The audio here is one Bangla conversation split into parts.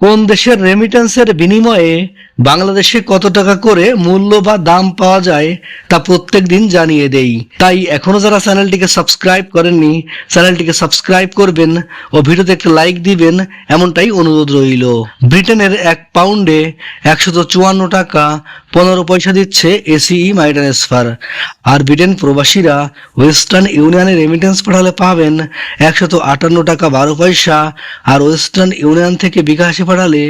কোন দেশের রেমিটেন্সের বিনিময়ে বাংলাদেশে কত টাকা করে মূল্য বা দাম পাওয়া যায় তা প্রত্যেক দিন জানিয়ে দেই। তাই এখনও যারা চ্যানেলটিকে সাবস্ক্রাইব করেননি, চ্যানেলটিকে সাবস্ক্রাইব করবেন ও ভিডিওতে একটা লাইক দিবেন, এমনটাই অনুরোধ রইল। ব্রিটেনের এক পাউন্ডে একশত চুয়ান্ন টাকা পনেরো পয়সা দিচ্ছে এসিই মাই ট্রান্সফার আর ব্রিটেন প্রবাসীরা ওয়েস্টার্ন ইউনিয়নে রেমিটেন্স পাঠালে পাবেন একশত আটান্ন টাকা বারো পয়সা, আর ওয়েস্টার্ন ইউনিয়ন থেকে বিকাশে পাঠালে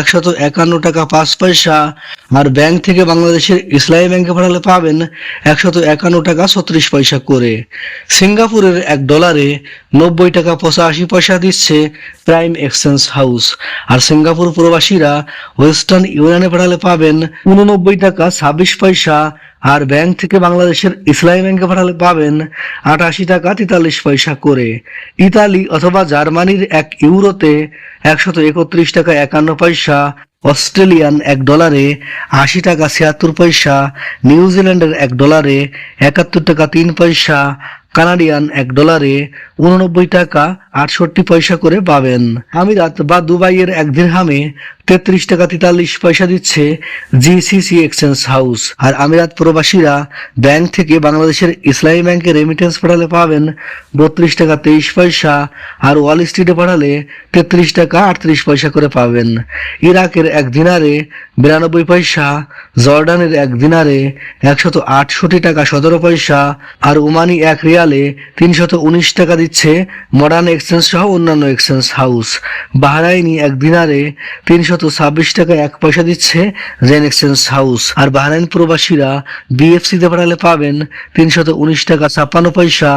একশত একান্ন টাকা পাঁচ পয়সা, আর ব্যাংক থেকে বাংলাদেশের ইসলামী ব্যাংকে পাঠালে পাবেন একশত একান্ন টাকা ছত্রিশ পয়সা করে। সিঙ্গাপুরের এক ডলারে নব্বই টাকা পঁচাশি পয়সা দিচ্ছে প্রাইম এক্সচেঞ্জ হাউস। আর সিঙ্গাপুর প্রবাসীরা ওয়েস্টার্ন ইউনিয়নে পাঠালে পাবেন উননব্বই টাকা ছাব্বিশ পয়সা, আর ব্যাংক থেকে বাংলাদেশের ইসলামী ব্যাংকে পাঠালে পাবেন আটাশি টাকা তেতাল্লিশ পয়সা করে। ইতালি অথবা জার্মানির এক ইউরোতে একশত একত্রিশ টাকা একান্ন পয়সা, অস্ট্রেলিয়ান এক ডলারে, আশি টাকা ছিয়াত্তর পয়সা নিউজিল্যান্ডের এক ডলারে, একাত্তর টাকা তিন পয়সা, কানাডিয়ান এক ডলারে, উননব্বই টাকা আটষট্টি পয়সা করে পাবেন। আমিরাত বা দুবাইয়ের এক দিরহামে তেত্রিশ টাকা তেতাল্লিশ পয়সা দিচ্ছে জিসিসি এক্সচেঞ্জ হাউস আর আমিরাত প্রবাসীরা ব্যাংক থেকে বাংলাদেশের ইসলামী ব্যাংকে রেমিটেন্স পাঠালে পাবেন বত্রিশ টাকা তেইশ পয়সা আর ওয়াল স্ট্রিটে পাঠালে তেত্রিশ টাকা আটত্রিশ পয়সা করে পাবেন। ইরাকের এক দিনারে বিরানব্বই পয়সা, জর্ডানের এক দিনারে একশত আটষট্টি টাকা সতেরো পয়সা আর ওমানি এক রিয়ালে তিনশত উনিশ টাকা দিচ্ছে মডার্ন এক্সচেঞ্জ সহ অন্যান্য এক্সচেঞ্জ হাউস বাহরাইনি এক দিনারে তিনশত ছাব্বিশ টাকা এক পয়সা দিচ্ছে জেন এক্সচেঞ্জ হাউস আর বাহরাইন প্রবাসীরা বিএফসি তে পাঠালে পাবেন তিনশত উনিশ টাকা ছাপ্পান্ন পয়সা,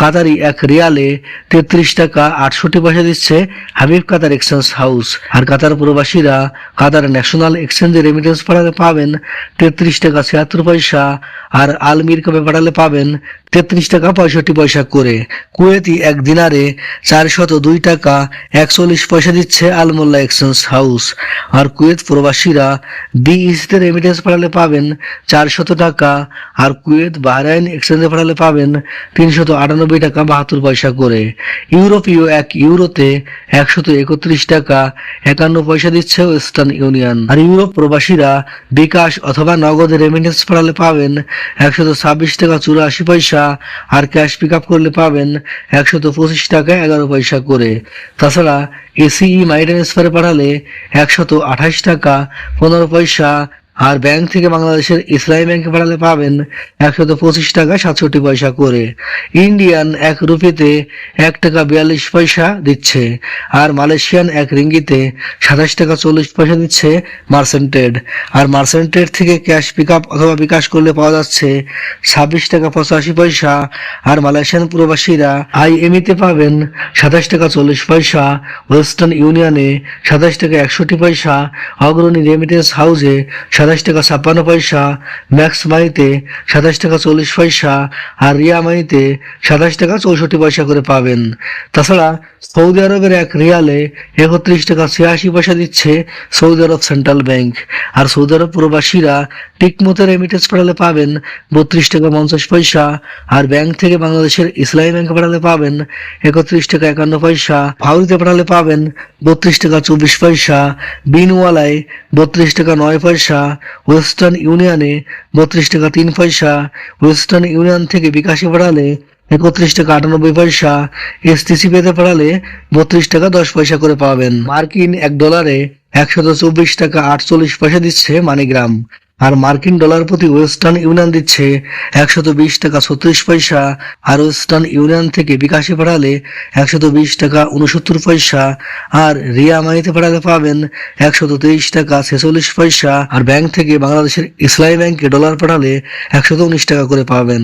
কাতারি এক রিয়ালে তেত্রিশ টাকা আটষট্টি পয়সা দিচ্ছে হাবিব কাতার এক্সচেঞ্জ হাউস আর কাতার প্রবাসীরা কাতার ন্যাশনাল এক্সচেঞ্জে রেমিটেন্স পাঠালে পাবেন তেত্রিশ টাকা ছিয়াত্তর পয়সা, আর আলমির কাপে পাঠালে পাবেন তেত্রিশ টাকা পঁয়ষট্টি পয়সা করে। কুয়েতি এক দিনারে চারশত দুই টাকা একচল্লিশ পয়সা দিচ্ছে আলমোল্লা এক্সচেঞ্জ হাউস আর কুয়েত প্রবাসীরা বিইসিতে রেমিটেন্স পাঠালে পাবেন চারশত টাকা, আর কুয়েত বাহরাইন এক্সচেঞ্জে পাঠালে পাবেন তিনশত আটানব্বই টাকা বাহাত্তর পয়সা করে। ইউরোপীয় এক ইউরোতে একশত একত্রিশ টাকা একান্ন পয়সা দিচ্ছে ওয়েস্টার্ন ইউনিয়ন। আর ইউরোপ প্রবাসীরা বিকাশ অথবা নগদে রেমিটেন্স পাঠালে পাবেন একশত ছাব্বিশ টাকা চুরাশি পয়সা, আর ক্যাশ পিক আপ করলে পাবেন একশত পঁচিশ টাকা এগারো পয়সা করে। তাছাড়া এসিই মাই ট্রান্সফারে পাঠালে একশত আঠাশ টাকা পনেরো পয়সা আর ব্যাংক থেকে বাংলাদেশের ইসলামী ব্যাংকে পাঠালে পাবেন একশত পঁচিশ টাকা সাতষট্টি পয়সা করে। ইন্ডিয়ান এক রুপিতে এক টাকা বিয়াল্লিশ পয়সা দিচ্ছে আর মালয়েশিয়ান এক রিঙ্গিতে সাতাশ টাকা চল্লিশ পয়সা দিচ্ছে মার্সেন্টেড। আর মার্সেন্টেড থেকে ক্যাশ পিক আপ অথবা বিকাশ করলে পাওয়া যাচ্ছে ছাব্বিশ টাকা পঁচাশি পয়সা আর মালয়েশিয়ান প্রবাসীরা আই আইএমইতে পাবেন সাতাশ টাকা চল্লিশ পয়সা, ওয়েস্টার্ন ইউনিয়নে সাতাশ টাকা একষট্টি পয়সা, অগ্রণী রেমিটেন্স হাউসে সাতাশ টাকা ছাপ্পান্ন পয়সা, ম্যাক্স মানিতে সাতাশ টাকা চল্লিশ পয়সা আর রিয়া মানিতে সাতাশ টাকা চৌষট্টি পয়সা করে পাবেন। তাছাড়া সৌদি আরবের এক রিয়ালে একত্রিশ টাকা ছিয়াশি পয়সা দিচ্ছে সৌদি আরব সেন্ট্রাল ব্যাংক। আর সৌদি আরব প্রবাসীরা টিকমতো রেমিটেন্স পাঠালে পাবেন বত্রিশ টাকা পঞ্চাশ পয়সা আর ব্যাংক থেকে বাংলাদেশের ইসলামী ব্যাংকে পাঠালে পাবেন একত্রিশ টাকা একান্ন পয়সা ফাউরিতে পাঠালে পাবেন বত্রিশ টাকা চব্বিশ পয়সা, বিনওয়ালায় বত্রিশ টাকা নয় পয়সা ওয়েস্টার্ন ইউনিয়নে বত্রিশ টাকা তিন পয়সা, ওয়েস্টার্ন ইউনিয়ন থেকে বিকাশে বাড়ালে একত্রিশ টাকা আটানব্বই পয়সা, এসটিসি পেতে পাঠালে বত্রিশ টাকা দশ পয়সা করে পাবেন। মার্কিন এক ডলারে একশত চব্বিশ টাকা আটচল্লিশ পয়সা দিচ্ছে মানিগ্রাম। আর মার্কিন ডলার প্রতি ওয়েস্টার্ন ইউনিয়ন দিচ্ছে একশত বিশ টাকা ছত্রিশ পয়সা, আর ওয়েস্টার্ন ইউনিয়ন থেকে বিকাশে পাঠালে একশত বিশ টাকা উনসত্তর পয়সা, আর রিয়া মানিতে পাঠালে পাবেন একশত তেইশ টাকা ছেচল্লিশ পয়সা, আর ব্যাংক থেকে বাংলাদেশের ইসলামী ব্যাংকে ডলার পাঠালে একশত উনিশ টাকা করে পাবেন।